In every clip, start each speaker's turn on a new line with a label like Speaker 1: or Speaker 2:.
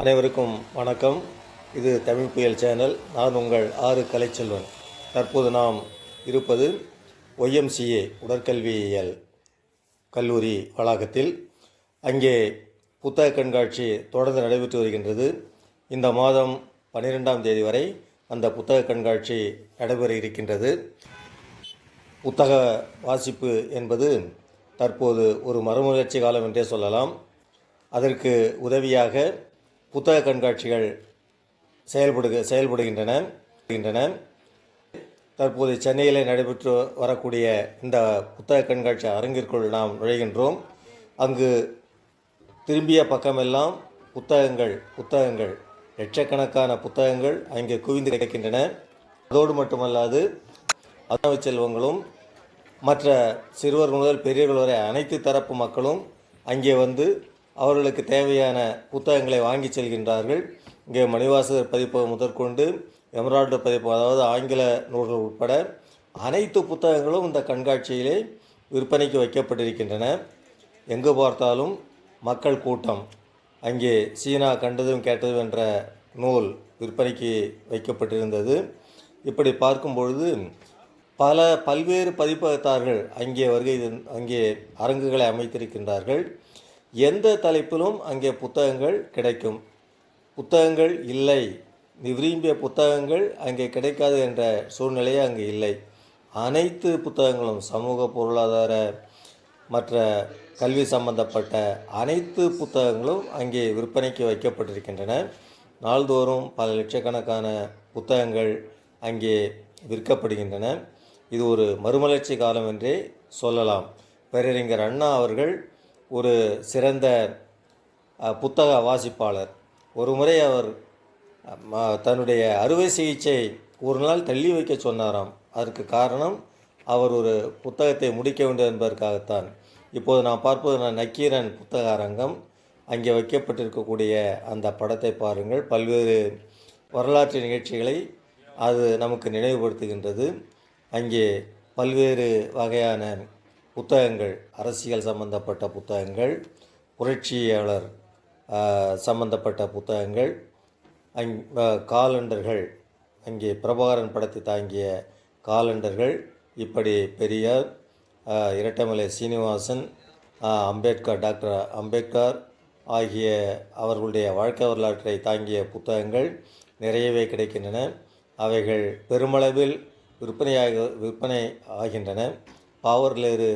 Speaker 1: அனைவருக்கும் வணக்கம். இது தமிழ் புயல் சேனல். நான் உங்கள் ஆறு கலைச்செல்வன். தற்போது நாம் இருப்பது ஒய்எம்சிஏ உடற்கல்வியியல் கல்லூரி வளாகத்தில். அங்கே புத்தக கண்காட்சி தொடர்ந்து நடைபெற்று வருகின்றது. இந்த மாதம் பன்னிரெண்டாம் தேதி வரை அந்த புத்தக கண்காட்சி நடைபெற இருக்கின்றது. புத்தக வாசிப்பு என்பது தற்போது ஒரு மறுமலர்ச்சி காலம் என்றே சொல்லலாம். அதற்கு உதவியாக புத்தக கண்காட்சிகள் செயல்படுக செயல்படுகின்றன தற்போது சென்னையில் நடைபெற்று வரக்கூடிய இந்த புத்தக கண்காட்சி அரங்கிற்குள் நாம் நுழைகின்றோம். அங்கு திரும்பிய பக்கமெல்லாம் புத்தகங்கள் புத்தகங்கள் லட்சக்கணக்கான புத்தகங்கள் அங்கே குவிந்து கிடக்கின்றன. அதோடு மட்டுமல்லாது அதனவு செல்வங்களும் மற்ற சிறுவர் முதல் பெரியவர்கள் வரை அனைத்து தரப்பு மக்களும் அங்கே வந்து அவர்களுக்கு தேவையான புத்தகங்களை வாங்கி செல்கின்றார்கள். இங்கே மணிவாசகர் பதிப்பு முதற்கொண்டு எமரால்டு பதிப்பு அதாவது ஆங்கில நூல்கள் உட்பட அனைத்து புத்தகங்களும் இந்த கண்காட்சியிலே விற்பனைக்கு வைக்கப்பட்டிருக்கின்றன. எங்கு பார்த்தாலும் மக்கள் கூட்டம். அங்கே சீனா கண்டதும் கேட்டதும் என்ற நூல் விற்பனைக்கு வைக்கப்பட்டிருந்தது. இப்படி பார்க்கும் பொழுது பல பல்வேறு பதிப்பகத்தார்கள் அங்கே வருகை அங்கே அரங்குகளை அமைத்திருக்கின்றார்கள். எந்த தலைப்பிலும் அங்கே புத்தகங்கள் கிடைக்கும். புத்தகங்கள் இல்லை. நீ விரும்பிய புத்தகங்கள் அங்கே கிடைக்காது என்ற சூழ்நிலையே அங்கே இல்லை. அனைத்து புத்தகங்களும் சமூக பொருளாதார மற்ற கல்வி சம்பந்தப்பட்ட அனைத்து புத்தகங்களும் அங்கே விற்பனைக்கு வைக்கப்பட்டிருக்கின்றன. நாள்தோறும் பல லட்சக்கணக்கான புத்தகங்கள் அங்கே விற்கப்படுகின்றன. இது ஒரு மறுமலர்ச்சி காலம் என்றே சொல்லலாம். பேரறிஞர் அண்ணா அவர்கள் ஒரு சிறந்த புத்தக வாசிப்பாளர். ஒரு முறை அவர் தன்னுடைய அறுவை சிகிச்சை ஒரு நாள் தள்ளி வைக்க சொன்னாராம். அதற்கு காரணம் அவர் ஒரு புத்தகத்தை முடிக்க வேண்டும் என்பதற்காகத்தான். இப்போது நான் பார்ப்பது நான் நக்கீரன் புத்தக அரங்கம் அங்கே வைக்கப்பட்டிருக்கக்கூடிய அந்த படத்தை பாருங்கள். பல்வேறு வரலாற்று நிகழ்ச்சிகளை அது நமக்கு நினைவுபடுத்துகின்றது. அங்கே பல்வேறு வகையான புத்தகங்கள் அரசியல் சம்பந்தப்பட்ட புத்தகங்கள் புரட்சியாளர் சம்பந்தப்பட்ட புத்தகங்கள் அங் காலண்டர்கள் அங்கே பிரபாகரன் படத்தை தாங்கிய காலண்டர்கள் இப்படி பெரியார் இரட்டமலை இரட்டைமலை சீனிவாசன் அம்பேத்கர் டாக்டர் அம்பேத்கர் ஆகிய அவர்களுடைய வாழ்க்கை வரலாற்றை தாங்கிய புத்தகங்கள் நிறையவே கிடைக்கின்றன. அவைகள் பெருமளவில் விற்பனையாக விற்பனை ஆகின்றன. பாவர்லேறு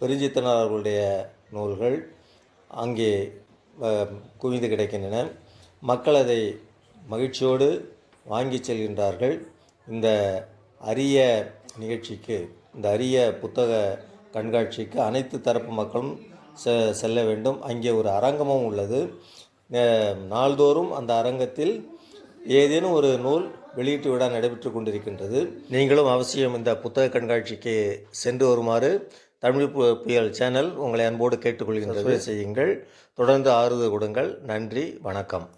Speaker 1: பெருஞ்சித்தனார் அவர்களுடைய நூல்கள் அங்கே குவிந்து கிடக்கின்றன. மக்கள் அதை மகிழ்ச்சியோடு வாங்கி செல்கின்றார்கள். இந்த அரிய நிகழ்ச்சிக்கு இந்த அரிய புத்தக கண்காட்சிக்கு அனைத்து தரப்பு மக்களும் செ செல்ல வேண்டும். அங்கே ஒரு அரங்கமும் உள்ளது. நாள்தோறும் அந்த அரங்கத்தில் ஏதேனும் ஒரு நூல் வெளியீட்டு விழா நடைபெற்று கொண்டிருக்கின்றது நீங்களும் அவசியம் இந்த புத்தக கண்காட்சிக்கு சென்று வருமாறு தமிழ் புயல் சேனல் உங்களை அன்போடு கேட்டுக்கொள்கின்றது. செய்யுங்கள். தொடர்ந்து ஆறுதல் கொடுங்கள். நன்றி. வணக்கம்.